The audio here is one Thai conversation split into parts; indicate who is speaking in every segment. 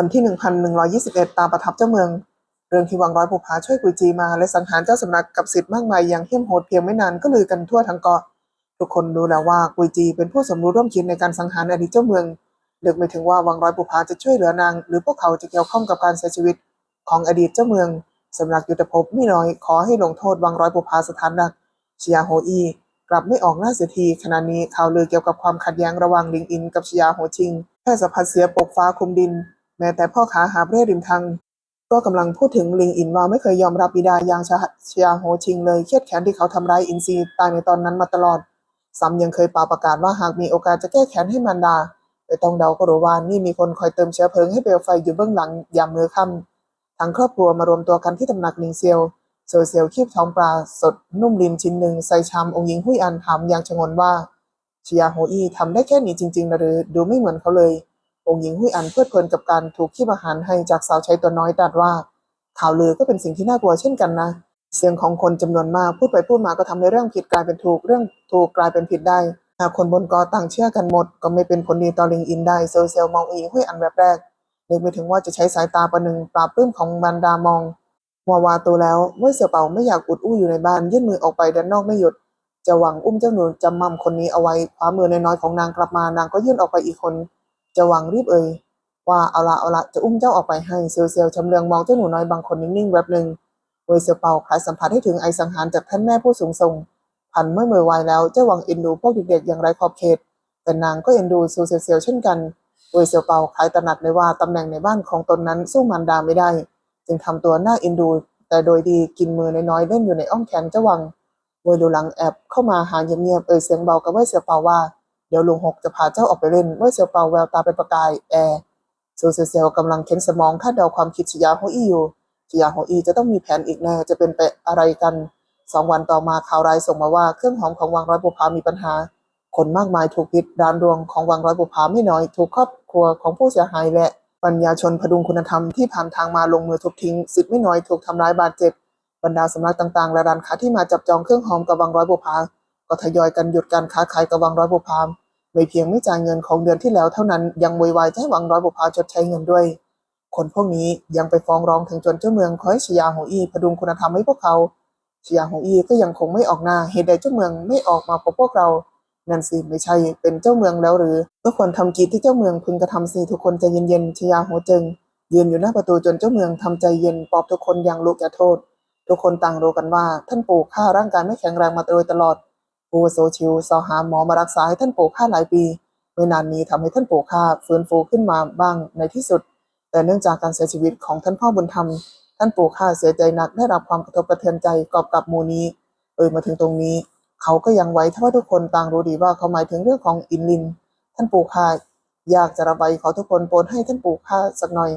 Speaker 1: วันที่ 1121 ตามประทับเจ้าเมือง เรื่องที่วังร้อยภูผาช่วยกุยจีมา และสังหารเจ้าสำนักกับสิทธิ์มากมายอย่างเหี้ยมโหดเพียงไม่นานก็ลือกันทั่วทั้งเกาะทุกคนรู้แล้วว่ากุยจีเป็นผู้สมรู้ร่วมคิดในการสังหารอดีตเจ้าเมืองนึกไม่ถึงว่าวังร้อยภูผาจะช่วยเหลือนาง หรือพวกเขาจะเกี่ยวข้องกับการเสียชีวิตของอดีตเจ้าเมืองสำนักยุทธภพไมิน้อยขอให้ลงโทษวังร้อยภูผาสถานหนักชียโฮอีกลับไม่ออกหน้าเสียทีขณะนี้ข่าวลือเกี่ยวกับความขัดแย้งระหว่างลิงอิน กับชยาโฮชิงแพร่สะพัดเสียปกฟ้าคุมดิน แม้แต่พ่อค้าหาเร่ริมทางก็กำลังพูดถึงลิงอินว่าไม่เคยยอมรับบิดายางชาชยาโฮชิงเลยเครียดแค้นที่เขาทำร้ายอินซีตายในตอนนั้นมาตลอดซ้ำยังเคยป่าประกาศว่าหากมีโอกาสจะแก้แค้นให้มันดาแต่ต้องเดาก็รู้ว่านี่มีคนคอยเติมเชื้อเพลิงให้เปลวไฟอยู่เบื้องหลังยามมือค่ำทั้งครอบครัวมารวมตัวกันที่ตำหนักลิงเซียวโซเซียวคีบท้องปลาสดนุ่มริมชิ้นหนึ่งใส่ชามองค์หญิงหุยอันถามอย่างชงนว่าชยาโฮอีทำได้แค่นี้จริงๆนะหรือดูไม่เหมือนเขาเลย องค์หญิงหุยอันเพลิดเพลินกับการถูกคีบอาหารให้จากสาวใช้ตัวน้อยตรัสว่า ข่าวลือก็เป็นสิ่งที่น่ากลัวเช่นกันนะ เสียงของคนจำนวนมากพูดไปพูดมาก็ทำให้เรื่องผิดกลายเป็นถูกเรื่องถูกกลายเป็นผิดได้หากคนบนกอต่างเชื่อกันหมด ก็ไม่เป็นผลดีต่อลิงอินได้โซเซียลมองอีหุยอันแบบแรกนึกไม่ถึงว่าจะใช้สายตาประหนึ่งปราบปลื้มของบรรดามองวาวาโตแล้วเมื่อเสี่ยวเป่าไม่อยากอุดอู้อยู่ในบ้านยื่นมือออกไปด้านนอกไม่หยุด จะหวังอุ้มเจ้าหนูจำมั่มคนนี้เอาไว้คว้ามือในน้อยของนางกลับมานางก็ยื่นออกไปอีกคน จะวังรีบเอ่ยว่าเอาละเอาละจะอุ้มเจ้าออกไปให้เซียวเซียวชำเลืองมองเจ้าหนูน้อยบางคนนิ่งๆแวบหนึ่งเวยเสี่ยวเปาคลายสัมผัสให้ถึงไอสังหารจากท่านแม่ผู้สูงส่งพันเมื่อมือไวแล้วเจ้าวังเอ็นดูพวกเด็กๆอย่างไรขอบเขต แต่นางก็เอ็นดูเซียวเซียวเช่นกันเวยเสี่ยวเปาคลายตระหนักเลยว่าตำแหน่งในบ้านของตนนั้นสู้มารดาไม่ได้ จึงทำตัวหน่าเอ็นดู แต่โดยดีกินมือน้อยๆเล่นอยู่ในอ้อมแขนเจ้าวังเวยดูหลังแอบเข้ามาหาเงียบๆเอ่ยเสียงเบากับเวยเสี่ยวเป่าว่า เดี๋ยวลุงหกจะพาเจ้าออกไปเล่นเวยเสี่ยวเปาแววตาเป็นประกายแอร์ซูเซียวเซียวกำลังเค้นสมองคาดเดาความคิดชยาโฮอี้อยู่ชยาโฮอี้จะต้องมีแผนอีกแน่จะเป็นไปอะไรกันสองวันต่อมาข่าวรายส่งมาว่าเครื่องหอมของวังร้อยบุพามีปัญหา คนมากมายถูกพิษดานดวงของวังร้อยบุพาไม่น้อย ถูกครอบครัวของผู้เสียหายและปัญญาชนพดุงคุณธรรมที่ผ่านทางมาลงมือทุบทิ้งสิทธิ์ไม่น้อยถูกทำร้ายบาดเจ็บบรรดาสำนักต่างๆและร้านค้าที่มาจับจองเครื่องหอมกับวังร้อยบุพาก็ทยอยกันหยุดการค้าขายกับวังร้อยบุพาไม่เพียงไม่จ่ายเงินของเดือนที่แล้วเท่านั้นยังโวยวายจะให้วังร้อยบุพาชดใช้เงินด้วย คนพวกนี้ยังไปฟ้องร้องถึงจนเจ้าเมืองขอให้ชยาโฮอี้พดุงคุณธรรมให้พวกเขาชยาโฮอี้ก็ยังคงไม่ออกหน้าเหตุใดเจ้าเมืองไม่ออกมาพบพวกเรานั่นสิไม่ใช่เป็นเจ้าเมืองแล้วหรือก็ควรทำกิจที่เจ้าเมืองพึงกระทำสิทุกคนใจเย็นๆชยาโฮเจิงยืนอยู่หน้าประตูจนเจ้าเมืองทำใจเย็นปลอบทุกคนอย่างลูกอย่โทษ ทุกคนต่างรู้กันว่าท่านปู่ข้าร่างกายไม่แข็งแรงมาโดยตลอด ปูโซชิวสอหาหมอมารักษาให้ท่านปู่ข้าหลายปี ไม่นานนี้ทำให้ท่านปู่ข้าฟื้นฟูขึ้นมาบ้างในที่สุด แต่เนื่องจากการเสียชีวิตของท่านพ่อบุญธรรม ท่านปู่ข้าเสียใจหนักได้รับความกระทบกระเทือนใจกอบกับมูนี้ เออมาถึงตรงนี้ เขาก็ยังไว้ถ้าว่าทุกคนต่างรู้ดีว่าเขาหมายถึงเรื่องของอินลิน ท่านปู่ข้าอยากจะระบายขอทุกคนโปรดให้ท่านปู่ข้าสักหน่อย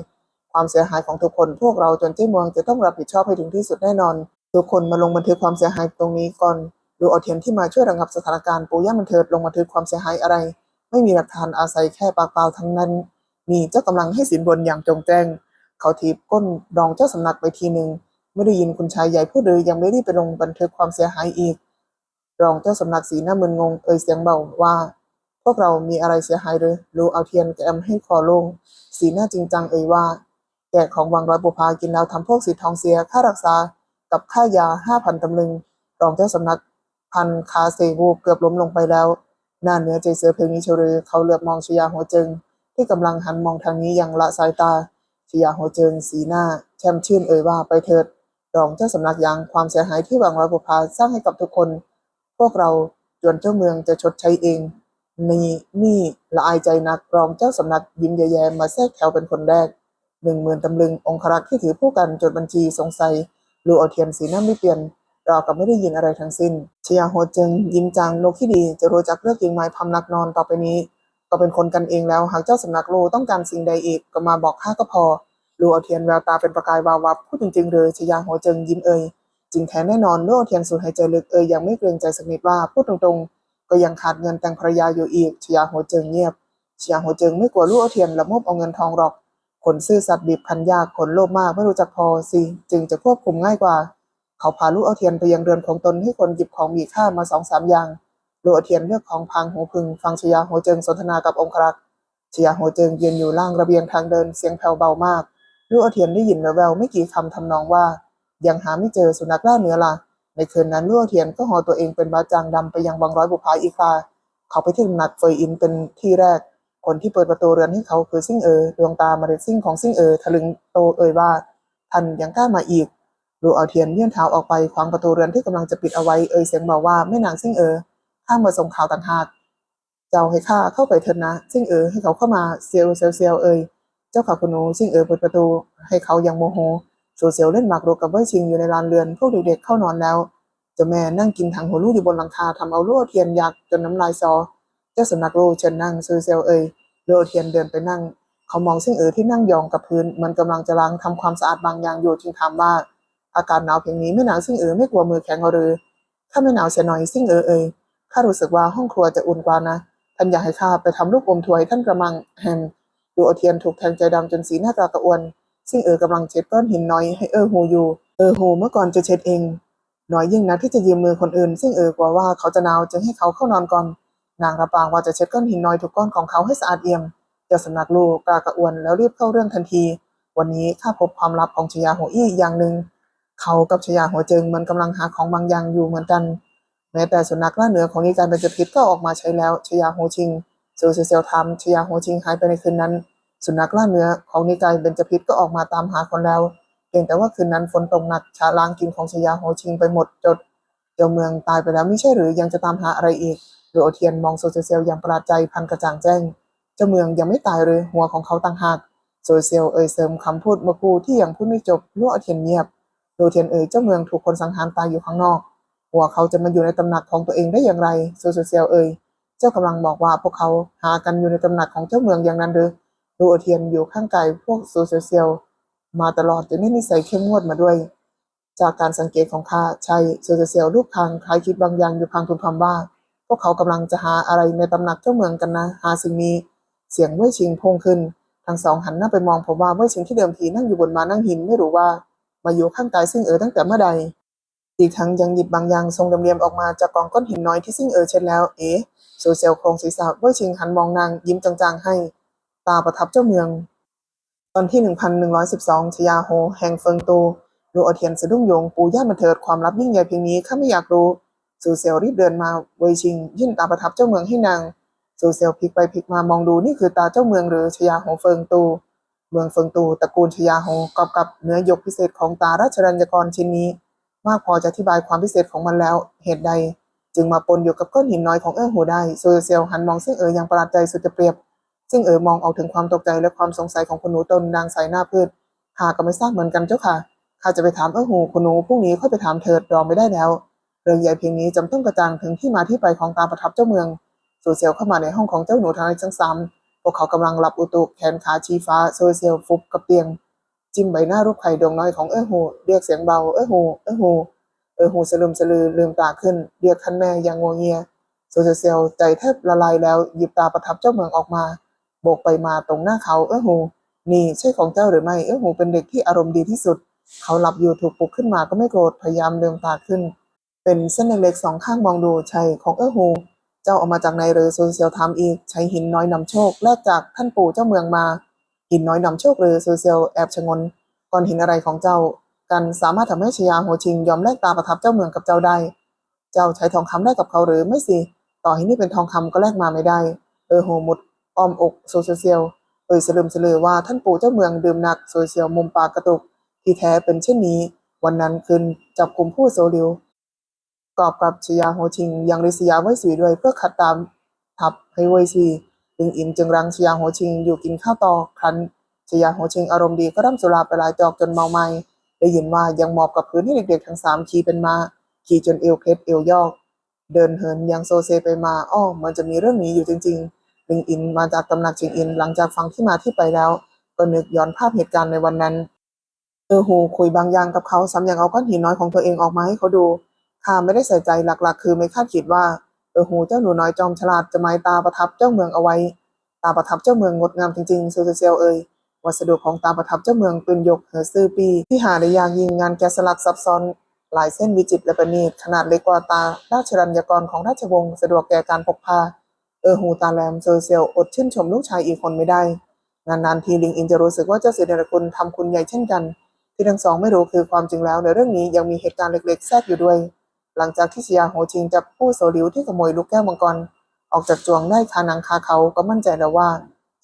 Speaker 1: ความเสียหายของทุกคนพวกเราจนเจ้เมืองจะต้องรับผิดชอบให้ถึงที่สุดแน่นอน ทุกคนมาลงบันทึกความเสียหายตรงนี้ก่อน ดูเอาเทียนที่มาช่วยระงับสถานการณ์ปู่ย่ามันเถิดลงบันทึกความเสียหายอะไร ไม่มีหลักฐานอาศัยแค่ปากเปล่าทั้งนั้น นี่เจ้ากำลังให้สินบนอย่างจงแจ้ง เขาทีบก้นรองเจ้าสำนักไปทีหนึ่งไม่ได้ยินคุณชายใหญ่พูดเลยยังไม่ได้ไปลงบันทึกความเสียหายอีก รองเจ้าสำนักสีหน้ามึนงง เอ่ยเสียงเบาว่า พวกเรามีอะไรเสียหายหรือรู้เอาเทียนแกมให้คอลง สีหน้าจริงจังเอ่ยว่าแกะของวังร้อยบุพากินแล้วทำพวกสีทองเสียค่ารักษากับค่ายาห้าพันตำลึง รองเจ้าสำนัก พันคาเซวูเกือบล้มลงไปแล้วหน้าเนื้อใจเสือเพลงนี้เฉลยเขาเหลือบมองชยาหัวเจิงที่กำลังหันมองทางนี้อย่างละสายตาชยาหัวเจิงสีหน้า แช่มชื่นเอ่ยว่าไปเถิดรองเจ้าสำนักยังความเสียหายที่วังร้อยบุพาสร้างให้กับทุกคน พวกเราจวนเจ้าเมืองจะชดใช้เองนี่นี่ละอายใจนักรองเจ้าสำนักยิ้มแย่ๆมาแทรกแถวเป็นคนแรกหนึ่งหมื่นตำลึงองครักษ์ที่ถือผู้กันจดบัญชีสงสัยลูเอาเทียนสีหน้าไม่เปลี่ยน เรากับไม่ได้ยินอะไรทั้งสิ้นชยาโฮจึงยิ้มจางนกที่ดี จะรู้จักเลือกยิงไม้พำนักนอนต่อไปนี้ ก็เป็นคนกันเองแล้วหากเจ้าสำนักโลต้องการสิ่งใดอีกก็มาบอกข้าก็พอลูเอาเทียนแววตาเป็นประกายวาววับพูดจริงๆเลยชยาโฮจึงยิ้มเอ่ยจริงแท้แน่นอนลูเอาเทียนสูดหายใจลึกเอ่ยยังไม่เกรงใจสักนิดว่าพูดตรงๆ ก็ยังขาดเงินแต่งภรรยาอยู่อีกชยาโฮจึงเงียบชยาโฮจึงไม่กลัวลูเอาเทียนละโมบเอาเงินทองหรอกคนซื่อสัตย์บีบคันยากคนโลภมากไม่รู้จักพอสิจึงจะควบคุมง่ายกว่า เขาพาลูกเอาเทียนไปยังเรือนของตนให้คนหยิบของมีค่ามาสองสามอย่างลูกเอาเทียนเลือกของพังหูพึง ฟังชยาโหเจิงสนทนากับองครักษ์ชยาโฮเจิงยืนอยู่ล่างระเบียงทางเดินเสียงแผ่วเบามากลู่เอาเทียนได้ยินแววๆไม่กี่คำทำนองว่า ยังหาไม่เจอสุนัขล่าเนื้อละในคืนนั้นลู่เอาเทียนก็ห่อตัวเองเป็นบาจางดำไปยังวังร้อยบุพาอีกคาเขาไปที่ตำหนักเฟยอินเป็นที่แรกคนที่เปิดประตูเรือนให้เขาคือซิ่งเอ๋อดวงตามาเรซิ่งของซิ่งเอ๋อทะลึงโตเอ่ยว่าท่านยังกล้ามาอีก ลู่เอาเทียนยื่นเท้าออกไปขวางประตูเรือนที่กำลังจะปิดเอาไว้เอ่ยเสียงเบาว่าแม่นางซิ่งเออข้ามาส่งข่าวต่างหากเจ้าให้ข้าเข้าไปเถิดนะซิ่งเออให้เขาเข้ามาเซียวเซียวเซียวเอ่ยเจ้าข่าคุณหนูซิ่งเออเปิดประตู ให้เขายังโมโหสูเซียวเล่นหมากรุกกับเว่ยชิงอยู่ในลานเรือนพวกเด็กๆเข้านอนแล้วเจ้าแม่นั่งกินถังหัวลูกอยู่บนหลังคาทำเอาลวดเทียนยักจนน้ำลายซอ เจ้าสำนักรูเชิญนั่งซูเซียวเอ่ยลวดเทียนเดินไปนั่ง เขามองซิ่งเออที่นั่งยองกับพื้นมันกำลังจะล้างทำความสะอาดบางอย่างอยู่จึงถามว่า อากาศหนาวเพียงนี้ไม่หนาวซิ่งเอ๋อไม่กลัวมือแข็งหรือ ถ้าไม่หนาวเสียหน่อยซิ่งเอ๋อเอ่ยข้ารู้สึกว่าห้องครัวจะอุ่นกว่านะ ท่านอยากให้ข้าไปทำลูกอมถวยท่านกระมังแฮมดูอเทียนถูกแทงใจดำจนสีหน้ากรากระอวนซึ่งเออกำลังเช็ดก้อนหินน้อยให้เออหูอยู่ เออหูเมื่อก่อนจะเช็ดเอง น้อยยิ่งนักที่จะยืมมือคนอื่นซึ่งเออกลัวว่าเขาจะหนาวจึงให้เขาเข้านอนก่อน นางรับปากว่าจะเช็ดก้อนหินน้อยทุกก้อนของเขาให้สะอาดเอี่ยมเจ้าสำนักลูกกากระอวนแล้วรีบเข้าเรื่องทันที วันนี้ข้าพบความลับของชยาหัวอี้อย่างหนึ่ง เขากับชยาหัวเจิงมันกำลังหาของบางอย่างอยู่เหมือนกัน แม้แต่สุนัขล่าเหนือของนิการเบญจพิษก็ออกมาใช้แล้วชยาโฮชิงโซเซเซียวทำชยาโฮชิงหายไปในคืนนั้น สุนัขล่าเนื้อของนิกายเบญจพิษก็ออกมาตามหาคนแล้วเพียงแต่ว่าคืนนั้นฝนตกหนักชาล้างกินของชยาโฮชิงไปหมดจดเจ้าเมืองตายไปแล้วไม่ใช่หรือยังจะตามหาอะไรอีกโดยโอเทียนมองโซเซเซียวอย่างประหลาดใจพันกระจ่างแจ้ง เจ้าเมืองยังไม่ตายหรือหัวของเขาต่างหากโซเซียวเอ่ยเสริมคำพูดมื่อครู่ที่ยังพูดไม่จบลั่วโอเทียนเงียบ ดยโอเทียนเอ่ยเจ้าเมืองถูกคนสังหารตายอยู่ข้างนอก หัวเขาจะมาอยู่ในตำหนักของตัวเองได้อย่างไรโซเซียวเอ่ยเจ้ากำลังบอกว่าพวกเขาหากันอยู่ในตำหนักของเจ้าเมืองอย่างนั้นหรือดูโอเทียนอยู่ข้างกายพวกโซเซียวมาตลอดจนได้นิสัยเข้มงวดมาด้วย จากการสังเกตของข้าใช่โซเซียวรูปคางคล้ายคิดบางอย่างอยู่พางทุนพำว่า พวกเขากำลังจะหาอะไรในตำหนักเจ้าเมืองกันนะ หาสิ่งนี้เสียงเว่ยชิงพงขึ้นทั้งสองหันหน้าไปมองผมว่าเว่ยชิงที่เดิมทีนั่งอยู่บนมานั่งหินไม่รู้ว่า มาอยู่ข้างกายซิ่งเอ๋อตั้งแต่เมื่อใด อีกทั้งยังหยิบบางอย่างทรงดำเนียมออกมาจากกองก้อนหินน้อยที่ซิ่งเอ๋อเช็ดแล้ว เอ๊ะโซเซียวโครงศีรษะเว่ยชิงหันมองนางยิ้มจางๆให้ ตาประทับเจ้าเมือง ตอนที่ 1112ชยาโฮ แห่งเฟิงตูดูเอเทียนสะดุ้งโยงปูย่ามันเถิดความลับยิ่งใหญ่เพียงนี้ข้าไม่อยากรู้ซูเซียวรีบเดินมาเวยชิง ยื่นตาประทับเจ้าเมืองให้นางซูเซียวพลิกไปพลิกมามองดูนี่คือตาเจ้าเมืองหรือชยาโฮเฟิงตู เมืองเฟิงตูตระกูลชยาโฮกอบกับเนื้อยกพิเศษของตาราชรัญญกรชิ้นนี้ มากพอจะอธิบายความพิเศษของมันแล้ว เหตุใด จึงมาปนอยู่กับก้อนหินน้อยของเอื้อหูได้ซูเซียวหันมองซึ่งเอ๋ออย่างประหลาดใจสุดจะเปรียบ ซึ่งเอ๋อมองออกถึงความตกใจและความสงสัยของคุณหนูตนนางใส่หน้าพืชข้าก็ไม่ทราบเหมือนกันเจ้าค่ะข้าจะไปถามเอื้อหูคุณหนูพรุ่งนี้ค่อยไปถามเถิดรอไม่ได้แล้ว เรื่องใหญ่เพียงนี้จำต้องกระจ่างถึงที่มาที่ไปของตาประทับเจ้าเมืองซูเซียวเข้ามาในห้องของเจ้าหนูทางทั้งสาม พวกเขากำลังหลับอุตุแขนขาชี้ฟ้าโซเซียวฟุบกับเตียง จิ้มใบหน้ารูปไข่ดวงน้อยของเอ้อหู เรียกเสียงเบาเอ้อหูเอ้อหูเอ้อหูสลืมสลือลืมตาขึ้น เรียกท่านแม่อย่างงงเงียโซเซียวใจแทบละลายแล้วหยิบตาประทับเจ้าเมืองออกมาโบกไปมาตรงหน้าเขาเอ้อหู นี่ใช่ของเจ้าหรือไม่เอ้อหูเป็นเด็กที่อารมณ์ดีที่สุด เขาหลับอยู่ถูกปลุกขึ้นมาก็ไม่โกรธพยายามลืมตาขึ้น เป็นเส้นเล็กๆสองข้างมองดูใช่ของเอ้อหู เจ้าเอามาจากไหนหรือโซเซียวถามอีกใช้หินน้อยนำโชคแลกจากท่านปู่เจ้าเมืองมา หินน้อยนำโชคหรือโซเซียวแอบชะงนก้อนหินอะไรของเจ้า กันสามารถทำให้ชยาโฮชิงยอมแลกตาประทับเจ้าเมืองกับเจ้าได้ เจ้าใช้ทองคำแลกกับเขาหรือไม่สิต่อให้นี่เป็นทองคำก็แลกมาไม่ได้ เออโหมุดอ้อมอกโซเซียวเอ่ยสลืมสลือว่าท่านปู่เจ้าเมืองดื่มหนักโซเชียลมุมปากกระตุกที่แท้เป็นเช่นนี้ วันนั้นคืนจับกลุ่มผู้โซลิว กอบกับชยาโฮชิงยังริษยาไว้สีด้วยเพื่อขัดตามทับให้ไว้สีดึงอินจึงรังชยาโฮชิงอยู่กินข้าวต่อครั้นชยาโฮชิงอารมณ์ดีก็ร่ำสุราไปหลายจอกจนเมาไม่ได้ยินว่ายังหมอบกับพื้นให้เด็กๆทั้งสามขี่เป็นมาขี่จนเอวเคล็ดเอวยอก เดินเหินยังโซเซไปมาอ้อมันจะมีเรื่องนี้อยู่จริงๆลิงอินมาจากตำหนักจิงอินหลังจากฟังที่มาที่ไปแล้ว ก็นึกย้อนภาพเหตุการณ์ในวันนั้นเออหูคุยบางอย่างกับเขาซ้ำยังเอาก้อนหินน้อยของตัวเองออกมาให้เขาดู ข้าไม่ได้ใส่ใจหลักๆ คือไม่คาดคิดว่าเออหูเจ้าหนูน้อยจอมฉลาดจะไม้ตาประทับเจ้าเมืองเอาไว้ ตาประทับเจ้าเมืองงดงามจริงๆเซูเซียวเอ่ยวัสดุของตาประทับเจ้าเมืองเป็นยกเหอซื่อปี ที่หาได้ยากยิ่งงานแกะสลักซับซ้อนหลายเส้นวิจิตรและประณีตขนาดเล็กกว่าตาราชรัญญกรของราชวงศ์สะดวกแก่การพกพา เออหูตาแหลมเซอร์เซลอดชื่นชมลูกชายอีกคนไม่ได้ นานๆทีลิงอินจะรู้สึกว่าเจ้าเสือเนรคุณทำคุณใหญ่เช่นกัน ที่ทั้งสองไม่รู้คือความจริงแล้วในเรื่องนี้ยังมีเหตุการณ์เล็กๆ แทรกอยู่ด้วย หลังจากที่ชยาโหชิงจับผู้โซลิวที่ขโมยลูกแก้วมังกรออกจากจวงได้คาหนังคาเขาก็มั่นใจแล้วว่า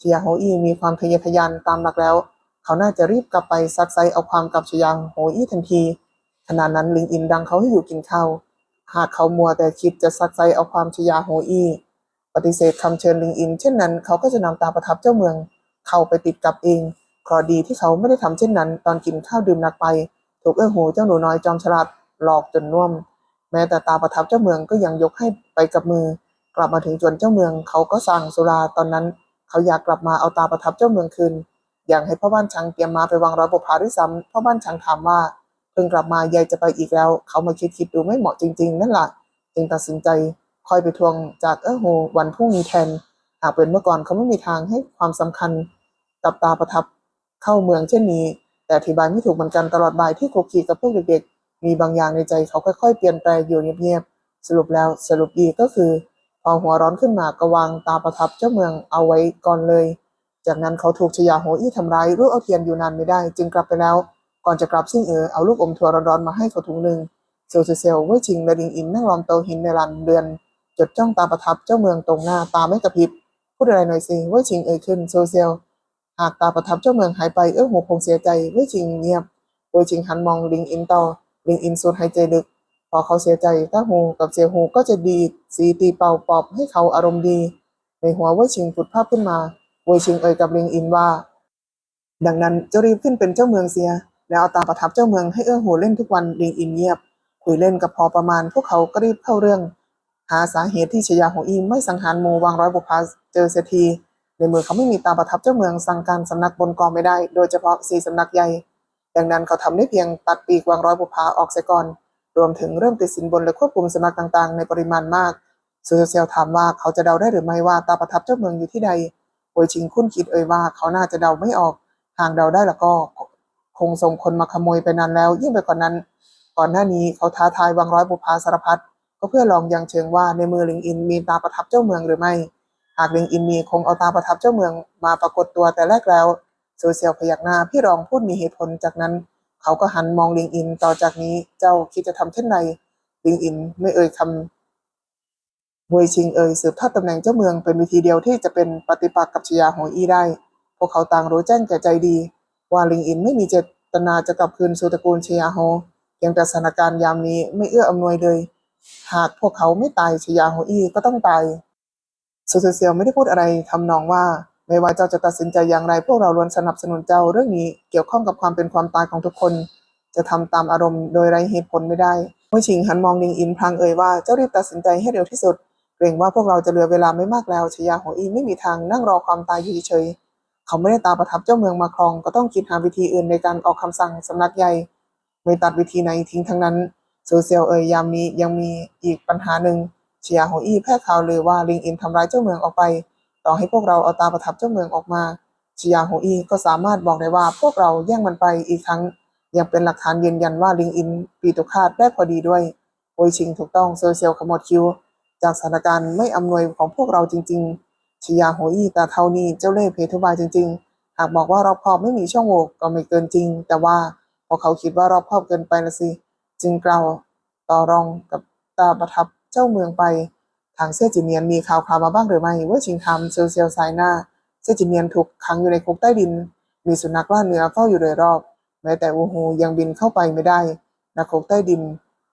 Speaker 1: ชยาโฮอีมีความทะเยอทะยานตามหลักแล้ว เขาน่าจะรีบกลับไปซักไซเอาความกับชยาโฮอีทันทีขณะนั้นลิงอินดังเขาให้อยู่กินข้าวหากเขามัวแต่คิดจะซักไซเอาความชยาโฮอีปฏิเสธคำเชิญลิงอิน เช่นนั้นเขาก็จะนำตาประทับเจ้าเมือง เข้าไปติดกับเองเคราะดีที่เขาไม่ได้ทำเช่นนั้น ตอนกินข้าวดื่มหนักไป ถูกเอื้อหูเจ้าหนูน้อยจอมฉลาดหลอกจนน่วม แม้แต่ตาประทับเจ้าเมืองก็ยังยกให้ไปกับมือ กลับมาถึงจวนเจ้าเมืองเขาก็สั่งสุราตอนนั้น เขาอยากกลับมาเอาตาประทับเจ้าเมืองคืนอย่างให้พ่อบ้านช้างเตรียมมาไปวางร้อยบุพาด้วยซ้ำพ่อบ้านช้างถามว่าเพิ่งกลับมายายจะไปอีกแล้ว เขามาคิดคิดดูไม่เหมาะจริง ๆ นั่นแหละจึงตัดสินใจคอยไปทวงจากเออโฮวันพรุ่งนี้แทนหากเป็นเมื่อก่อนเขาไม่มีทางให้ความสำคัญกับตาประทับเข้าเมืองเช่นนี้ แต่อธิบายไม่ถูกเหมือนกันตลอดบ่ายที่คุกคีกับพวกเด็กๆ มีบางอย่างในใจเขาค่อยๆ เปลี่ยนแปลงอยู่เงียบๆ สรุปแล้วสรุปอีก็คือพอหัวร้อนขึ้นมาก็วางตาประทับเจ้าเมืองเอาไว้ก่อนเลย จากนั้นเขาถูกชยาโหอี้ทำร้ายรูปเอาเทียนอยู่นานไม่ได้ จึงกลับไปแล้ว ก่อนจะกลับซิ่งเอ๋อเอาลูกอมถั่วร้อนๆมาให้เขาถุงหนึ่งเซลเซลเว่ยชิงและดิงอินนั่งล้อมโตหินในลานเรือน จดจ้องตาประทับเจ้าเมืองตรงหน้าตาไม่กระพริบพูดอะไรหน่อยสิเว่ยชิงเอ่ยขึ้นโซเซลหากตาประทับเจ้าเมืองหายไปเอื้อหูคงเสียใจเว่ยชิงเงียบเว่ยชิงหันมองลิงอินต่อ ลิงอินสูดหายใจลึก พอเขาเสียใจต้าหูกับเสียหูก็จะดีดสีตีเป่าปอบให้เขาอารมณ์ดี ในหัวเว่ยชิงผุดภาพขึ้นมาเว่ยชิงเอ่ยกับลิงอินว่า ดังนั้นจะรีบขึ้นเป็นเจ้าเมืองเสีย แล้วเอาตาประทับเจ้าเมืองให้เอื้อหูเล่นทุกวันลิงอินเงียบ คุยเล่นกับพอประมาณ พวกเขาก็รีบเข้าเรื่อง หาสาเหตุที่ชยาโหอีไม่สังหารหมูวางร้อยบุพาเจอเสียทีในเมื่อเขาไม่มีตาประทับเจ้าเมืองสั่งการสำนักบนกองไม่ได้ โดยเฉพาะสี่สำนักใหญ่ ดังนั้นเขาทำได้เพียงตัดปีกวางร้อยบุพาออกเสียก่อน รวมถึงเริ่มติดสินบนและควบคุมสำนักต่างๆ ในปริมาณมากซูเซลถามว่าเขาจะเดาได้หรือไม่ว่าตาประทับเจ้าเมืองอยู่ที่ใดโอยชิงคุ้นคิดเอ่ยว่าเขาน่าจะเดาไม่ออก หากเดาได้แล้วก็คงส่งคนมาขโมยไปนานแล้ว ยิ่งไปกว่านนั้น ก่อนหน้านี้เขาท้าทายวางร้อยบุพาสารพัดก็เพื่อลองยังเชิงว่าในมือลิงอินมีตาประทับเจ้าเมืองหรือไม่ หากลิงอินมีคงเอาตาประทับเจ้าเมืองมาปรากฏตัวแต่แรกแล้ว โซเซียลพยักหน้าพี่รองพูดมีเหตุผลจากนั้น เขาก็หันมองลิงอินต่อจากนี้เจ้าคิดจะทำเช่นไรลิงอินไม่เอ่ยคำเวยชิงเอ่ยสืบทอดตำแหน่งเจ้าเมืองเป็นวิธีเดียวที่จะเป็นปฏิปักษ์กับชยาโหอีได้ พวกเขาต่างรู้แจ้งแก่ใจดี ว่าลิงอินไม่มีเจตนาจะกลับคืนสู่ตระกูลชยาโฮเพียงแต่สถานการณ์ยามนี้ไม่เอื้ออำนวยเลย หากพวกเขาไม่ตายชยาโฮอีก็ต้องตายซูเซเซียวไม่ได้พูดอะไรทำนองว่า ไม่ว่าเจ้าจะตัดสินใจอย่างไร พวกเราล้วนสนับสนุนเจ้าเรื่องนี้เกี่ยวข้องกับความเป็นความตายของทุกคน จะทำตามอารมณ์โดยไร้เหตุผลไม่ได้เมื่อชิงหันมองลิงอินพลางเอ่ยว่าเจ้ารีบตัดสินใจให้เร็วที่สุด เกรงว่าพวกเราจะเหลือเวลาไม่มากแล้วชยาโฮอีไม่มีทางนั่งรอความตายอยู่เฉยเขาไม่ได้ตาประทับเจ้าเมืองมาครอง ก็ต้องคิดหาวิธีอื่นในการออกคำสั่งสำนักใหญ่ไม่ตัดวิธีไหนทิ้งทั้งนั้นโซเซียลเอ่ยยามนี้ยังมีอีกปัญหาหนึ่งเชียโฮอี้แพร่ข่าวเลยว่าลิงอินทำร้ายเจ้าเมืองออกไป ต่อให้พวกเราเอาตาประทับเจ้าเมืองออกมาชียาโฮอีก็สามารถบอกได้ว่าพวกเราแย่งมันไปอีกครั้งยังเป็นหลักฐานยืนยันว่าลิงอินปีตุคาดได้พอดีด้วยโอยชิงถูกต้องโซอร์เซลขมวดคิวจากสถานการณ์ไม่อำนวยของพวกเราจริง ๆชิยาโฮอีตาเท่านี้เจ้าเล่ห์เพทุบายจริง ๆ หากบอกว่ารอบคอบไม่มีช่องโหว่ก็ไม่เกินจริง แต่ว่าพอเขาคิดว่ารอบคอบเกินไปละสิ จึงกล่าวต่อรองกับตาประทับเจ้าเมืองไป ทางเสื้อจีเนียนมีข่าวคราวมาบ้างหรือไม่ว่าชิงทำเซลเซียลไซน้าเสื้อจีเนียนถูกขังอยู่ในคุกใต้ดิน มีสุนัขล่าเนื้อเฝ้าอยู่โดยรอบ แม้แต่อูฮูยังบินเข้าไปไม่ได้ในคุกใต้ดิน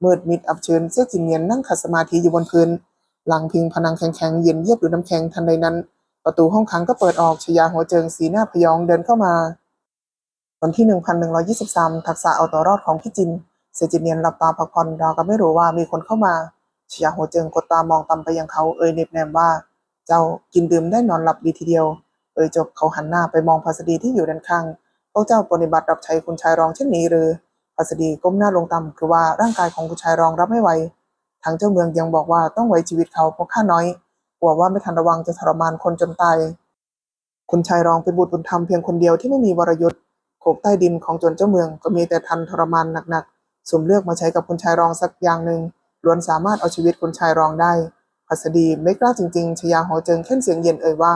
Speaker 1: มืดมิดอับชื้นเสื้อจีเนียนนั่งขัดสมาธิอยู่บนพื้น หลังพิงพนังแข็งๆเย็นเยียบด้วยน้ำแข็งทันใดนั้น ประตูห้องขังก็เปิดออกชยาหัวเจิงสีหน้าพยองเดินเข้ามาวันที่ 1123 ทักษะเอาตัวรอดของพี่จินเซจิเนียนหลับตาพักผ่อนราวกับไม่รู้ว่ามีคนเข้ามา ชยาหัวเจิงกดตามองต่ำไปยังเขาเอ่ยเน็บแนมว่า เจ้ากินดื่มได้นอนหลับดีทีเดียว เอ่ยจบเขาหันหน้าไปมองพัสดีที่อยู่ด้านข้างพวกเจ้าปฏิบัติรับใช้คุณชายรองเช่นนี้หรือพัสดีก้มหน้าลงต่ำคือว่าร่างกายของคุณชายรองรับไม่ไหวทางเจ้าเมืองยังบอกว่าต้องไว้ชีวิตเขาเพราะข้าน้อยกลัวว่าไม่ทันระวังจะทรมานคนจนตายคุณชายรองเป็นบุตรบุญธรรมเพียงคนเดียวที่ไม่มีวรยุทธ์โขกใต้ดินของจนเจ้าเมืองก็มีแต่ทันทรมานหนักๆสมเลือกมาใช้กับคุณชายรองสักอย่างหนึ่ง ล้วนสามารถเอาชีวิตคุณชายรองได้พัสดีไม่กล้าจริงๆชยาโหเจิงเข่นเสียงเย็นเอ่ยว่า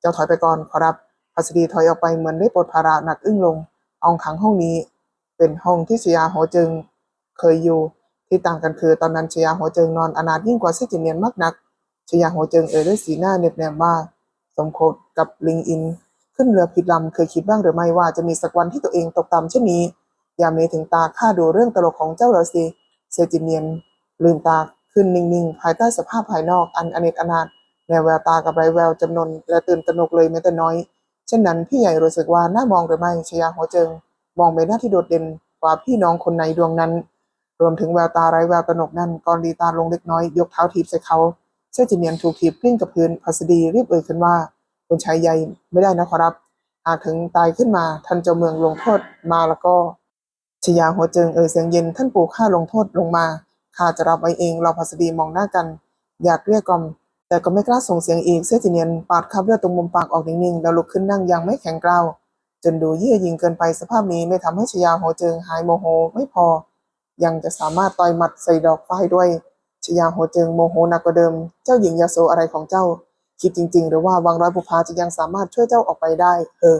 Speaker 1: เจ้าถอยไปก่อนขอรับพัสดีถอยออกไปเหมือนได้ปลดภาระหนักอึ้งลงเอาขังห้องนี้ เป็นห้องที่ชยาโหเจิง เคยอยู่ ที่ต่างกันคือตอนนั้นชยาโหเจิงนอนอนาถยิ่งกว่าเซจิเนียนมากนักชยาโหเจิงเอ่ยด้วยสีหน้าเหน็บแนมว่า สมโคตกับลิงอิน ขึ้นเรือผิดลำเคยคิดบ้างหรือไม่ว่าจะมีสักวันที่ตัวเองตกต่ำเช่นนี้ยามนี้ถึงตาข้าดูเรื่องตลกของเจ้าเรอสิเซจิเนียน ลืมตาขึ้นนิ่งๆ ภายใต้สภาพภายนอกอันอเนกอนาถแนวแววตากับไรแววจำนวนและตื่นตระหนกเลยแม้แต่น้อย เช่นนั้นพี่ใหญ่รู้สึกว่าน่ามองหรือไม่ชยาหัวเจิง มองไปหน้าที่โดดเด่นกว่าพี่น้องคนในดวงนั้น รวมถึงแววตาไร้แววตระหนกนั้นก่อนดีตาลงเล็กน้อยยกเท้าทีบใส่เขาเซจิเนียนถูกทีบกลิ้งกับพื้นพัสดีรีบเอ่ยขึ้นว่าคุณชายใหญ่ไม่ได้นะขอรับหากถึงตายขึ้นมาท่านเจ้าเมืองลงโทษมาแล้วก็ชยาหัวเจิงเอ่ยเสียงเย็นท่านปู่ข้าลงโทษลงมา ข้าจะรับไว้เองเราพัสดีมองหน้ากัน อยากเรียกกล่อม แต่ก็ไม่กล้าส่งเสียงอีกเซจิเนียนปาดคราบเลือดตรงมุมปากออกนิ่งๆแล้วลุกขึ้นนั่งอยังไม่แข็งกร้าวจนดูเยื่อยิงเกินไปสภาพนี้ไม่ทำให้ชยาหัวเจิงหายโมโหไม่พอ ยังจะสามารถต่อยหมัดใส่ดอกฝ้ายด้วยชยาหัวเจิงโมโหหนักกว่าเดิม เจ้าหญิงยาโซอะไรของเจ้า คิดจริง ๆ หรือว่าวังร้อยบุพาจะยังสามารถช่วยเจ้าออกไปได้เออ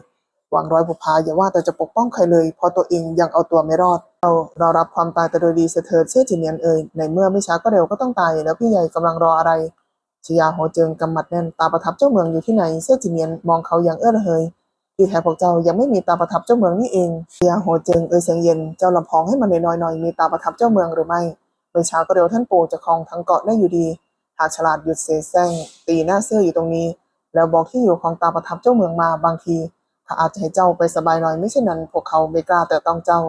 Speaker 1: หวังร้อยบุพาอย่าว่าแต่จะปกป้องใครเลยพราะตัวเองยังเอาตัวไม่รอด เราเรารับความตายแต่โดยดีเสถิดเชื่อจิเนียนเอ่ยในเมื่อไม่ช้าก็เร็วก็ต้องตายแล้วพี่ใหญ่กำลังรออะไรชยาโหเจิงกำมัดแน่นตาประทับเจ้าเมืองอยู่ที่ไหนเสื้อจิเนียนมองเขาอย่างเอื้อระเหยที่แท้พวกเจ้ายังไม่มีตาประทับเจ้าเมืองนี่เองชยาโหเจิงเอ่ยเสียงเย็นเจ้าลำพองให้มันน้อยหน่อยมีตาประทับเจ้าเมืองหรือไม่ไม่ช้าก็เร็วท่านปู่จะครองทั้งเกาะได้อยู่ดี หากฉลาดหยุดเสแสร้งตีหน้าเสื้ออยู่ตรงนี้ แล้วบอกที่อยู่ของตาประทับเจ้าเมืองมาบางที ข้าอาจจะให้เจ้าไปสบายหน่อยไม่เช่นนั้น พวกเขาไม่กล้าแต่ต้องเจ้า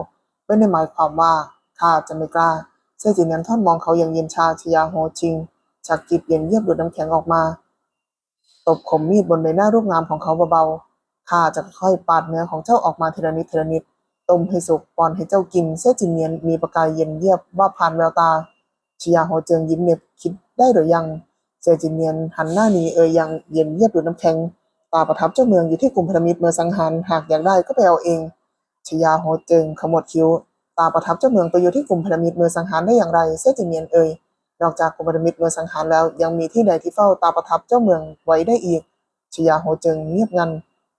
Speaker 1: ไม่ได้หมายความว่าข้าจะไม่กล้าเสื้อจีนั้นทอนมองเขาอย่างเย็นชาชยาโฮชิงจากจิตเย็นเยียบดูดน้ำแข็งออกมา ตบคมมีดบนใบหน้ารูปงามของเขาเบาๆข้าจะค่อยปาดเนื้อของเจ้าออกมาทีละนิดทีละนิดต้มให้สุกป้อนให้เจ้ากินเสื้อจีเนียนมีประกายเย็นเยียบว่าผ่านแววตาชยาโฮเจิงยิ้มเหน็บคิดได้หรือยังเสื้อจีเนียนหันหน้านีเอ่ยยังเย็นเยียบดูดน้ำแข็ง ตาประทับเจ้าเมืองอยู่ที่กลุ่มพันธมิตรเมืองสังหารหากอยากได้ก็ไปเอาเองชยาโฮเจิงขมวดคิ้ว ตาประทับเจ้าเมืองไปอยู่ที่กลุ่มพันธมิตรเมืองสังหารได้อย่างไรเสจิเนียนเอ่ยนอกจากกลุ่มพันธมิตรเมืองสังหารแล้ว ยังมีที่ใดที่เฝ้าตาประทับเจ้าเมืองไว้ได้อีกชยาโฮเจิงเงียบงัน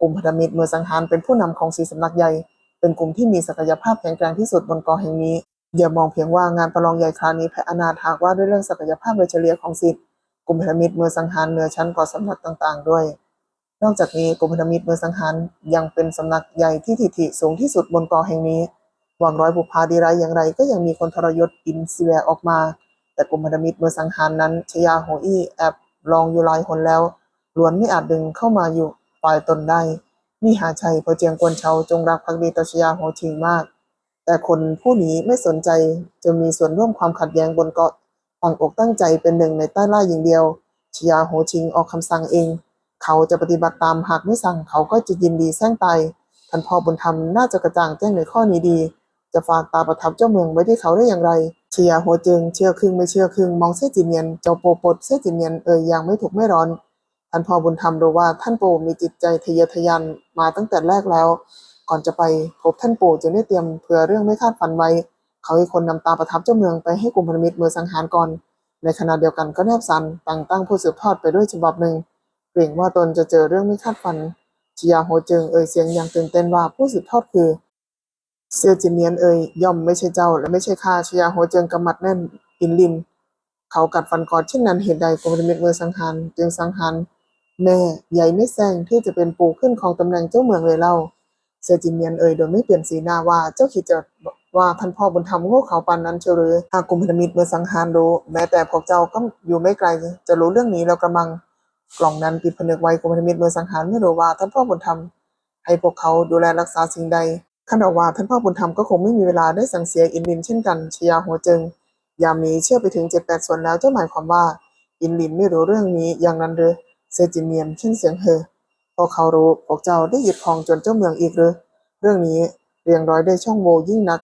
Speaker 1: กลุ่มพันธมิตรเมืองสังหารเป็นผู้นำของสีสำนักใหญ่ เป็นกลุ่มที่มีศักยภาพแข็งแกร่งที่สุดบนเกาะแห่งนี้อย่ามองเพียงว่างานประลองใหญ่คราวนี้แพ้อนาถหากว่าด้วยเรื่องศักยภาพโดยเฉลี่ยของสิทธิ์กลุ่มพันธมิตรเมืองสังหารเหนือชั้นกว่าสำนักต่าง ๆ ด้วย นอกจากนี้กลุ่มพันธมิตรเมืองสังหารยังเป็นสำนักใหญ่ที่ทิฐิสูงที่สุดบนเกาะแห่งนี้หวังร้อยบุพาดีไรอย่างไร ก็ยังมีคนทรยศอินเซียออกมา แต่กลุ่มพันธมิตรเมืองสังหารนั้นชยาโฮอี้แอบลองอยู่หลายคนแล้วล้วนไม่อาจดึงเข้ามาอยู่ฝ่ายตนได้นี่หาชัยพอเจียงกวนเชาจงรักภักดีต่อชยาโฮชิงมาก แต่คนผู้นี้ไม่สนใจจะมีส่วนร่วมความขัดแย้งบนเกาะตั้งอกตั้งใจเป็นหนึ่งในใต้ล่าอย่างเดียวชยาโฮชิงออกคำสั่งเอง เขาจะปฏิบัติตามหากไม่สั่งเขาก็จะยินดีแซงตายท่านพ่อบุญธรรมน่าจะกระจ่างแจ้งในข้อนี้ดี จะฝากตาประทับเจ้าเมืองไว้ที่เขาได้อย่างไร เชียโฮเจิงเชื่อครึ่งไม่เชื่อครึ่งมองเส้จิเนียนเจ้าโปปดเส้จิเนียนเอ่ยยังไม่ถูกไม่ร้อนท่านพ่อบุญธรรมรู้ว่าท่านโปมีจิตใจทะเยอทะยานมาตั้งแต่แรกแล้ว ก่อนจะไปพบท่านปู่จึงได้เตรียมเผื่อเรื่องไม่คาดฝันไว้เขาให้คนนำตาประทับเจ้าเมืองไปให้กลุ่มพันธมิตรเมืองสังหารก่อนในขณะเดียวกันก็แนบสันแต่งตั้งผู้สืบทอดไปด้วยฉบับหนึ่ง เกรงว่าตนจะเจอเรื่องไม่คาดฝันชยาโฮจิงเอ่ยเสียงอย่างตื่นเต้นว่าผู้สืบทอดคือ เซียวจินเนียนเอ่ยย่อมไม่ใช่เจ้าและไม่ใช่ข้าชยาโฮจิงกำมัดแน่นอินลิน เขากัดฟันกอดเช่นนั้นเหตุใดกรมมิตเมืองสังหารจึงสังหารแม่ใหญ่ไม่แซงที่จะเป็นปู่ขึ้นของตำแหน่งเจ้าเมืองเลยเล่าเซียวจินเนียนเอ่ยโดยไม่เปลี่ยนสีหน้าว่าเจ้าคิดจะว่าท่านพ่อบุญธรรมโง่เขาปานนั้นเชียวหรือหากกลุ่มพันธมิตรเมืองสังหารรู้แม้แต่พวกเจ้าก็อยู่ไม่ไกล จะรู้เรื่องนี้แล้วกระมัง กล่องนั้นปิดผนึกไว้กรมพันธมิตรเมืองสังหารไม่รู้ว่าท่านพ่อบุญธรรมให้พวกเขาดูแลรักษาสิ่งใดขณะว่าท่านพ่อบุญธรรมก็คงไม่มีเวลาได้สั่งเสียอินลินเช่นกันชยาหัวเจิงยามนี้เชื่อไปถึงเจ็ดแปดส่วนแล้วเจ้าหมายความว่า อินลินไม่รู้เรื่องนี้อย่างนั้นหรือเซจิเนียนขึ้นเสียงเฮอพวกเขารู้พวกเจ้าได้หยิบครองจนเจ้าเมืองอีกหรือเรื่องนี้เรียงร้อยได้ช่องโหว่ยิ่งนัก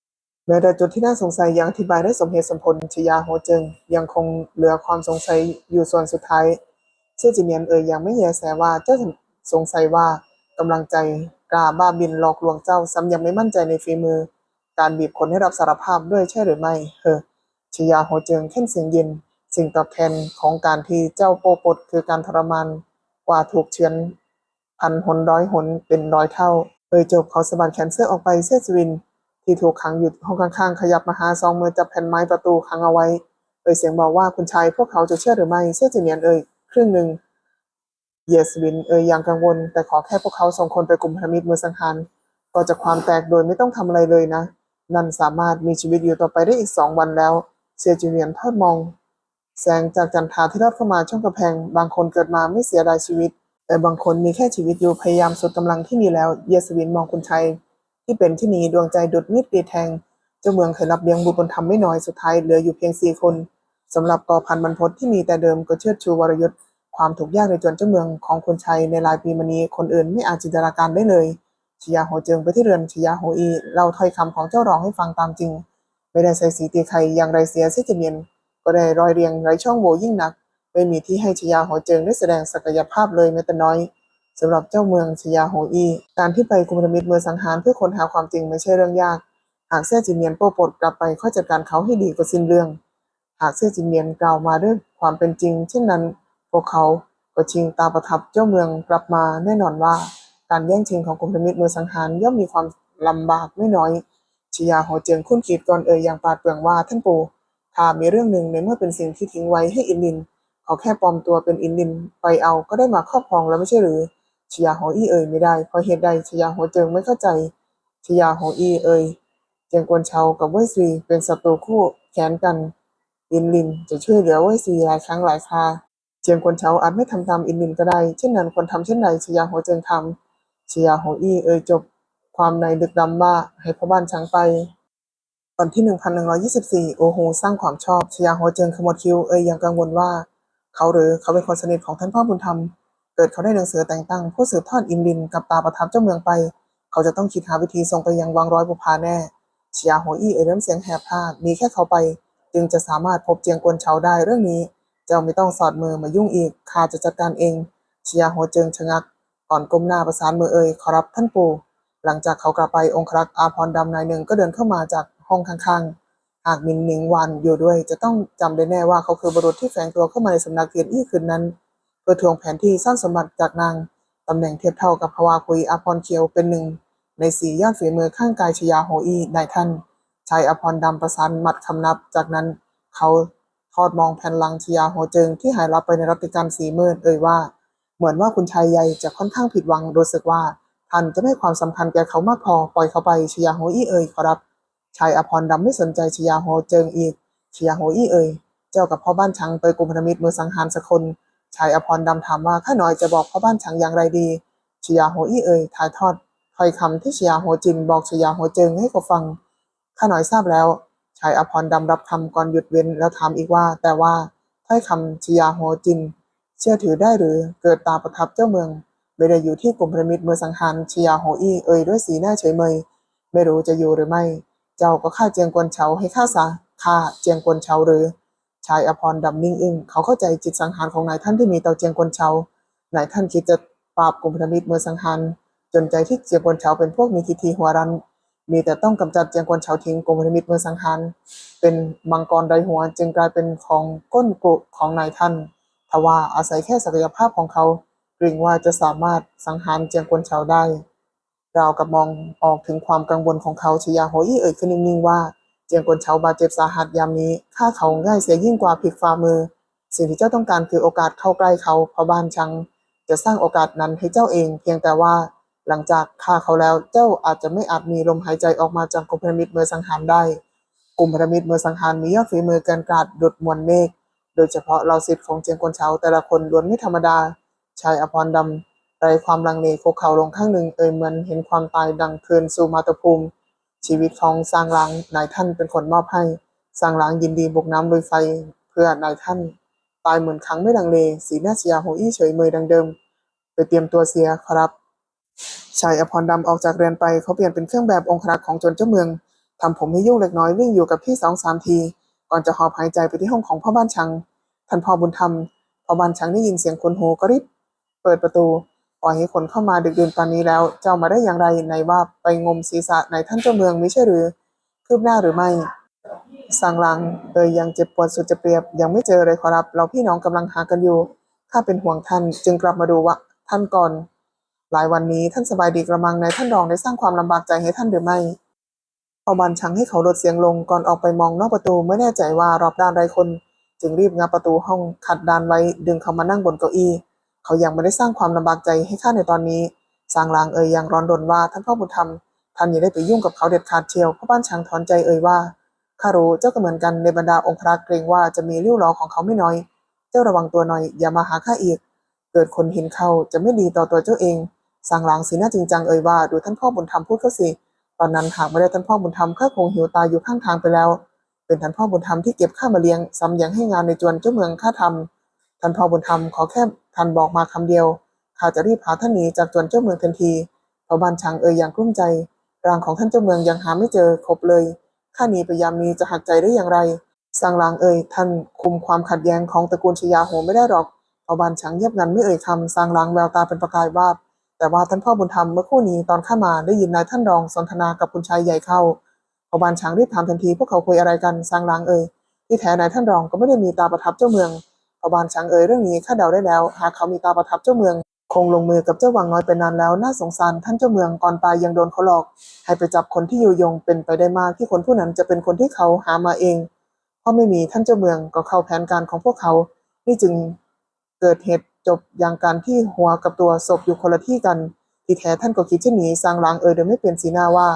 Speaker 1: แม้แต่จุดที่น่าสงสัยยังอธิบายได้สมเหตุสมผลชยาโฮเจิงยังคงเหลือความสงสัยอยู่ส่วนสุดท้าย ชื่อจิเนียนเอ่ยยังไม่แยแสว่าเจ้าสงสัยว่ากำลังใจกล้าบ้าบินหลอกลวงเจ้าซ้ำยังไม่มั่นใจในฝีมือ การบีบคนให้รับสารภาพด้วยใช่หรือไม่เฮอชยาโฮเจิงเข้นเสียงเย็น สิ่งตอบแทนของการที่เจ้าโปปดคือการทรมานกว่าถูกเชือนพันหนร้อยหนเป็นร้อยเท่าเอ่ยจบเขาสะบัดแขนเสื้อออกไปเสื้อสวิน ที่ถูกขังอยู่ห้องข้างๆ ขยับมาหาซองมือจับแผ่นไม้ประตูขังเอาไว้เอ่ยเสียงบอกว่าคุณชายพวกเขาจะเชื่อหรือไม่เสื้อจีเนียนเอ่ย ครึ่งหนึ่งเยสวินเอ่ยอย่างกังวล แต่ขอแค่พวกเขาส่งคนไปกลุ่มพันธมิตรมือสังหารก็จะความแตกโดยไม่ต้องทำอะไรเลยนะ นั่นสามารถมีชีวิตอยู่ต่อไปได้อีกสองวันแล้ว เซียจูเนียนทอดมอง แสงจากจันทราที่ลอดเข้ามาช่องกระแพง บางคนเกิดมาไม่เสียดายชีวิต แต่บางคนมีแค่ชีวิตอยู่พยายามสุดกำลังที่มีแล้ว เยสวินมองคุณชัย ที่เป็นที่นี้ดวงใจดุดมิดดีแทง เจ้าเมืองเคยรับเลี้ยงบุตรบุญธรรมไม่น้อยสุดท้ายเหลืออยู่เพียงสี่คน สำหรับกอพันบรรพตที่มีแต่เดิมก็เชิดชูวรยุทธ์ความถูกยากในจวนเจ้าเมืองของคนชัยในรายปีมานี้คนอื่นไม่อาจจินตนาการได้เลยชยาโหเจิงไปที่เรือนชยาโหอีเล่าถ้อยคำของเจ้ารองให้ฟังตามจริง ไม่ได้ใส่สีตีใครอย่างไรเสียเสียจะเนียนก็ได้รอยเรียงไร้ช่องโหว่ยิ่งหนัก ไม่มีที่ให้ชยาโหเจิงได้แสดงศักยภาพเลยแม้แต่น้อยสำหรับเจ้าเมืองชยาโหอี การที่ไปกุมารมิตรเมืองสังหารเพื่อค้นหาความจริงไม่ใช่เรื่องยาก หากเสื้จิเนียนโป้ปดกลับไปค่อยจัดการเขาให้ดีกว่าสิ้นเรื่อง หากเสื้อจินเนียนกล่าวมาด้วยความเป็นจริง เช่นนั้น พวกเขาก็ชิงตาประทับเจ้าเมืองกลับมาแน่นอนว่า การแย่งชิงของกุมารมิตรมือสังหารย่อมมีความลำบากไม่น้อยชยาโหเจิงคุ้นคิดก่อนเอ่ยอย่างปาดเปรื่องว่าท่านปู่ถ้ามีเรื่องหนึ่งในเมื่อเป็นสิ่งที่ทิ้งไว้ให้อินลินเขาแค่ปลอมตัวเป็นอินลินไปเอาก็ได้มาครอบครองแล้วไม่ใช่หรือชยาหอี้เอ่ยไม่ได้เพราะเหตุใดชยาโหเจิงไม่เข้าใจชยาหอี้เอ่ยเจียงกวนเชากับเว่ยซีเป็นศัตรูคู่แค้นกัน อินลินจะช่วยเหลือเว่ยซีหลายครั้งหลายคราเจียงกวนเชาอาจไม่ทำตามอินลินก็ได้ เช่นนั้นควรทำเช่นใดชยาโหเจิงทำชยาโหอี้เอ่ยจบ ความในลึกดำว่าให้พ่อบ้านช้างไป ตอนที่ 1124 โอโฮสร้างความชอบชยาโฮเจิงขมวดคิ้วเอ่ยอย่างกังวลว่า เขาหรือเขาเป็นคนสนิทของท่านพ่อบุญธรรม เกิดเขาได้หนังสือแต่งตั้งผู้สืบทอดอินดินกับตาประทับเจ้าเมืองไป เขาจะต้องคิดหาวิธีส่งไปยังวังร้อยบุพาแน่ชยาโฮอี้เอ่ยเริ่มเสียงแหบพลาดมีแค่เขาไป จึงจะสามารถพบเจียงกวนเฉาได้เรื่องนี้ เจ้าไม่ต้องสอดมือมายุ่งอีกข้าจะจัดการเองชยาโฮเจิงชะงัก ก่อนก้มหน้าประสานมือเอ่ยขอรับท่านปู่หลังจากเขากลับไปองครักษ์อาพรดำนายหนึ่งก็เดินเข้ามาจากห้องข้างๆ หากมินหนิงวันอยู่ด้วย จะต้องจำได้แน่ว่าเขาคือบุรุษที่แฝงตัวเข้ามาในสำนักเทียนอี้คืนนั้น เพื่อทวงแผนที่สร้างสมบัติจากนางตำแหน่งเทียบเท่ากับพวาคุยอาพรเคียวเป็นหนึ่ง ในสี่ยอดฝีมือข้างกายชยาโฮอีนายท่าน ชายอภรดำประสานหมัดคำนับ จากนั้นเขาทอดมองแผ่นลังชยาโฮจิงที่หายลับไปในรัติการสีมืดเอ่ยว่า เหมือนว่าคุณชายใหญ่จะค่อนข้างผิดหวังรู้สึกว่าท่านจะไม่ให้ความสำคัญแก่เขามากพอปล่อยเขาไปชยาโฮอี้เอ่ยขอรับ ชายอภรดำไม่สนใจชยาโฮเจิงอีกชยาโฮอี้เอ่ยเจ้ากับพ่อบ้านชังไปกุมพนมิตรมือสังหารสักคนชายอภรดำถามว่าข้าน้อยจะบอกพ่อบ้านชังอย่างไรดีชยาโฮอี้เอ่ยถ่ายทอดถ้อยคำที่ชยาโฮจินบอกชยาโฮเจิงให้เขาฟัง ข้าน้อยทราบแล้ว ชายอภรดำรับคำก่อนหยุดเว้นแล้วถามอีกว่า แต่ว่าถ้อยคำชยาโฮจิน เชื่อถือได้หรือเกิดตาประทับเจ้าเมืองไม่ได้อยู่ที่กลุ่มพันธมิตรมือสังหารชยาโฮอี้เอ่ยด้วยสีหน้าเฉยเมย ไม่รู้จะอยู่หรือไม่ เจ้าก็ฆ่าเจียงกวนเฉาให้ฆ่าซะฆ่าเจียงกวนเฉาหรือ ชายอภรดำนิ่งอึ้งเขาเข้าใจจิตสังหารของนายท่านที่มีต่อเจียงกวนเฉานายท่านคิดจะปราบกลุ่มพันธมิตรมือสังหารจนใจที่เจียงกวนเฉาเป็นพวกมีทิฐิหัวรัน มีแต่ต้องกำจัดเจียงกวนเฉาทิ้งกลุ่มพันธมิตรมือสังหารเป็นมังกรไดหัวจึงกลายเป็นของก้นกุของนายท่านทว่าอาศัยแค่ศักยภาพของเขาเกรงว่าจะสามารถสังหารเจียงกวนเฉาได้ราวกับมองออกถึงความกังวลของเขาชยาโฮอี้เอ่ยขึ้นนิ่งๆว่าเจียงกวนเฉาบาดเจ็บสาหัสยามนี้ฆ่าเขาง่ายเสียยิ่งกว่าพลิกฝ่ามือ สิ่งที่เจ้าต้องการคือโอกาสเข้าใกล้เขาเพราะบ้านชัง จะสร้างโอกาสนั้นให้เจ้าเอง เพียงแต่ว่า หลังจากฆ่าเขาแล้วเจ้าอาจจะไม่อาจมีลมหายใจออกมาจากกลุ่มพันธมิตรเมือสังหารได้ กลุ่มพันธมิตรเมือสังหารมียอดฝีมือกินกาดดุดมวลเมฆ โดยเฉพาะเราสิทธิ์ของเจียงกวนเฉาแต่ละคนล้วนไม่ธรรมดา ชายอภรดำไรความลังเลคุกเข่าลงข้างหนึ่งเอ่ยเหมือนเห็นความตายดังคืนสู่มาตภูมิ ชีวิตของสร้างหลังนายท่านเป็นคนมอบให้สร้างหลังยินดีบุกน้ำลุยไฟเพื่อนายท่าน ตายเหมือนครั้งไม่ลังเล สีหน้าชยาโฮอี้เฉยเมยดังเดิม ไปเตรียมตัวเสียครับ ชายอภรดำออกจากเรือนไปเขาเปลี่ยนเป็นเครื่องแบบองครักษ์ของจนเจ้าเมืองทำผมให้ยุ่งเล็กน้อยวิ่งอยู่กับพี่สองสามที ก่อนจะหอบหายใจไปที่ห้องของพ่อบ้านชังท่านพ่อบุญธรรมพ่อบ้านชังได้ยินเสียงคนโหก็รีบเปิดประตูปล่อยให้คนเข้ามาดึกดื่นตอนนี้แล้ว เจ้ามาได้อย่างไรในว่าไปงมศีรษะในท่านเจ้าเมืองไม่ใช่หรือ คืบหน้าหรือไม่สั่งลังเอ่ยยังเจ็บปวดสุดจะเปรียบ ยังไม่เจอเลยขอรับ เราพี่น้องกำลังหากันอยู่ ข้าเป็นห่วงท่านจึงกลับมาดูว่าท่านก่อน หลายวันนี้ท่านสบายดีกระมังในท่านรองได้สร้างความลำบากใจให้ท่านหรือไม่พอบันชังให้เขาลดเสียงลงก่อนออกไปมองนอกประตูไม่แน่ใจว่ารอบด้านไรคน จึงรีบงับประตูห้องขัดดานไว้ดึงเขามานั่งบนเก้าอี้ เขายังไม่ได้สร้างความลำบากใจให้ข้าในตอนนี้สางลางเอ่ยยังร้อนรนว่าท่านพ่อบุญธรรมท่านอย่าได้ไปยุ่งกับเขาเด็ดขาดเชียวพ่อบ้านช้างถอนใจเอ่ยว่าข้ารู้เจ้าก็เหมือนกันในบรรดาองค์พระเกรงว่าจะมีริ้วล้อของเขาไม่น้อย เจ้าระวังตัวหน่อยอย่ามาหาข้าอีก เกิดคนเห็นเขาจะไม่ดีต่อตัวเจ้าเอง สางหลางสีหน้าจริงจังเอ่ยว่าดูท่านพ่อบุญธรรมพูดเขาสิตอนนั้นหากไม่ได้ท่านพ่อบุญธรรมข้าคงหิวตายอยู่ข้างทางไปแล้ว เป็นท่านพ่อบุญธรรมที่เก็บข้ามาเลี้ยงซ้ำยังให้งานในจวนเจ้าเมืองข้าทำท่านพ่อบุญธรรมขอแค่ท่านบอกมาคำเดียวข้าจะรีบพาท่านหนีจากจวนเจ้าเมืองทันทีเพราบ้านช้างเอ่ยอย่างกลุ้มใจร่างของท่านเจ้าเมืองยังหาไม่เจอครบเลยข้าหนีไปยามนี้จะหักใจได้อย่างไรสร้างลางเอ่ยท่านคุมความขัดแย้งของตระกูลชยาโหไม่ได้หรอกเพราบ้านช้างเงียบงันไม่เอ่ยคำสร้างลางแววตาเป็นประกายวาบ แต่ว่าท่านพ่อบุญธรรมเมื่อคู่นี้ตอนเข้ามาได้ยินนายท่านรองสนทนากับคุณชายใหญ่เข้าพอบานช้างรีบถามทันทีพวกเขาคุยอะไรกันสร้างลางเอ่ยที่แท้นายท่านรองก็ไม่ได้มีตาประทับเจ้าเมืองพอบานช้างเอ่ยเรื่องนี้ข้าเดาได้แล้ว หากเขามีตาประทับเจ้าเมือง คงลงมือกับเจ้าวังน้อยเป็นนานแล้วน่าสงสารท่านเจ้าเมืองก่อนตายยังโดนเขาหลอก ให้ไปจับคนที่อยู่ยงเป็นไปได้มากที่คนผู้นั้นจะเป็นคนที่เขาหามาเองเพราะไม่มีท่านเจ้าเมืองก็เข้าแผนการของพวกเขานี่จึงเกิดเหตุ จบอย่างการที่หัวกับตัวศพอยู่คนละที่กัน ที่แท้ท่านก็คิดเช่นนี้สร้างลางเอ่ยโดยไม่เปลี่ยนสีหน้าว่า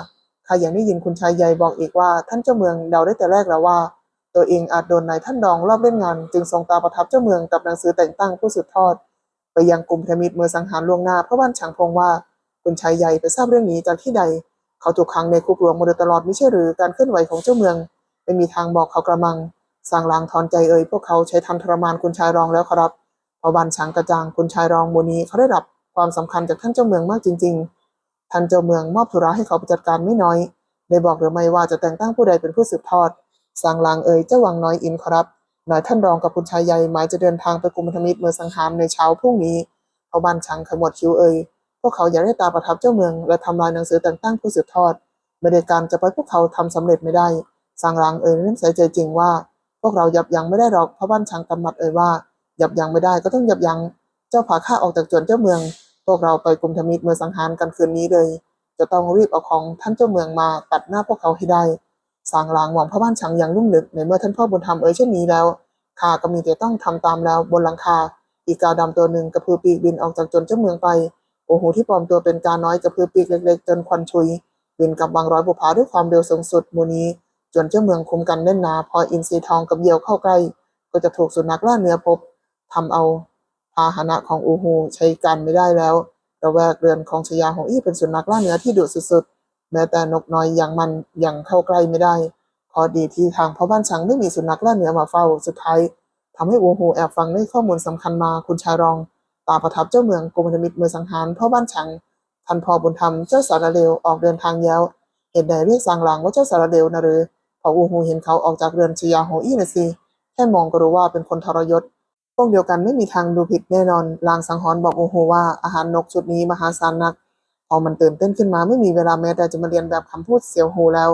Speaker 1: ข้ายังได้ยินคุณชายใหญ่บอกอีกว่า ท่านเจ้าเมืองเดาได้แต่แรกแล้วว่า ตัวเองอาจโดนนายท่านรองรอบเล่นงาน จึงทรงตาประทับเจ้าเมืองกับหนังสือแต่งตั้งผู้สืบทอด ไปยังกลุ่มพีระมิดเมื่อสังหารล่วงหน้าพระบ้านฉางพงว่าคุณชายใหญ่ไปทราบเรื่องนี้จากที่ใด เขาถูกขังในคุกหลวงมาโดยตลอดไม่ใช่หรือการเคลื่อนไหวของเจ้าเมืองไม่มีทางบอกเขากระมังสร้างลางถอนใจเอ่ยพวกเขาใช้ทำทรมานคุณชายรองแล้วครับ พอบ้านฉางกระจางคุณชายรองโมนีเขาได้รับความสำคัญจากท่านเจ้าเมืองมากจริง ๆ ท่านเจ้าเมืองมอบธุระให้เขาไปจัดการไม่น้อย ได้บอกหรือไม่ว่าจะแต่งตั้งผู้ใดเป็นผู้สืบทอดสร้างลางเอ่ยเจ้าวังน้อยอินครับนายท่านรองกับคุณชายใหญ่หมายจะเดินทางไปกรุงพันธมิตรเมื่อสังหารในเช้าพรุ่งนี้พอบ้านฉางขมวดคิ้วเอ่ยพวกเขาอยากได้ตาประทับเจ้าเมือง และทำลายหนังสือแต่งตั้งผู้สืบทอดไม่ได้การจะไปพวกเขาทำสำเร็จไม่ได้สร้างลางเอ่ยเริ่มใส่ใจจริงว่า พวกเรายับยั้งไม่ได้หรอกพระบ้านฉางกำหมัดเอ่ยว่า ยับยั้งไม่ได้ก็ต้องยับยั้งเจ้าพาข้าออกจากจวนเจ้าเมือง พวกเราไปกรุงธมิตรเมื่อสังหารกันคืนนี้เลย จะต้องรีบเอาของท่านเจ้าเมืองมาตัดหน้าพวกเขาให้ได้สร้างลางหวังพระบ้านฉางอย่างลุ่มลึกในเมื่อท่านพ่อบุญธรรมเอ่ยเช่นนี้แล้วข้าก็มีแต่ต้องทำตามแล้วบนหลังคา อีกาดำตัวหนึ่งกระพือปีกบินออกจากจวนเจ้าเมืองไปโอ้โหที่ปลอมตัวเป็นกาน้อยกระพือปีกเล็ก ๆ จนควันชุยบินกับบางร้อยบุพาด้วยความเร็วสูงสุดมูนี้ จนเจ้าเมืองคุมกันแน่นหนา พออินทรีทองกับเหยี่ยวเข้าใกล้ ก็จะถูกสุนัขล่าเนื้อพบ ทำเอาพาหนะของอูฮูใช้การไม่ได้แล้วระแวกเรือนของชยาของอี้เป็นสุนัขล่าเนื้อที่ดุสุดๆ แม้แต่นกน้อยอย่างมันยังเข้าใกล้ไม่ได้พอดีที่ทางพ่อบ้านช้างไม่มีสุนัขล่าเนื้อมาเฝ้าสุดท้ายทำให้อูฮูแอบฟังได้ข้อมูลสำคัญมาคุณชายรอง ตาประทับเจ้าเมืองกรมพันธมิตรเมืองสังหารพ่อบ้านช้างท่านพ่อบุญธรรมเจ้าสารเลวออกเดินทางแล้วเหตุใดเรียกสางหลังว่าเจ้าสารเลวนะหรือพออูฮูเห็นเขาออกจากเรือนชยาโฮอี้นะสิแค่มองก็รู้ว่าเป็นคนทรยศ พวกเดียวกันไม่มีทางดูผิดแน่นอน ลางสังหรณ์บอกโอ้โหว่าอาหารนกชุดนี้มหาศาลนัก พอมันตื่นเต้นขึ้นมาไม่มีเวลาแม้แต่จะมาเรียนแบบคำพูดเสียวโหแล้ว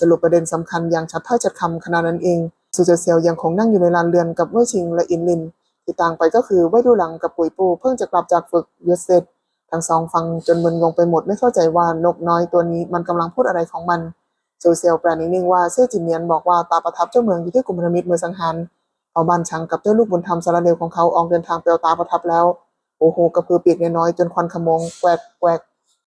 Speaker 1: สรุปประเด็นสำคัญอย่างชัดถ้อยชัดคำขนาดนั้นเอง สุเจเซียวยังคงนั่งอยู่ในลานเรือนกับเว่ยชิงและอินลิน ที่ต่างไปก็คือเว่ยดูหลังกับปุ๋ยปูเพิ่งจะกลับจากฝึกยศเสร็จทั้งสองฟังจนมึนงงไปหมดไม่เข้าใจว่านกน้อยตัวนี้มันกำลังพูดอะไรของมันซูเซียวแปลนิ่งๆว่าเซ่จินเนียนบอกว่าตาประทับเจ้าเมืองอยู่ที่กลุ่มพันมิตรเมืองสังหาร เอาบ้านชังกับเจ้าลูกบุญธรรมสารเลวของเขาออกเดินทางไปเอาตาประทับแล้ว โอ้โหกระพือปีกน้อยจนควันขมงแกวกแกวก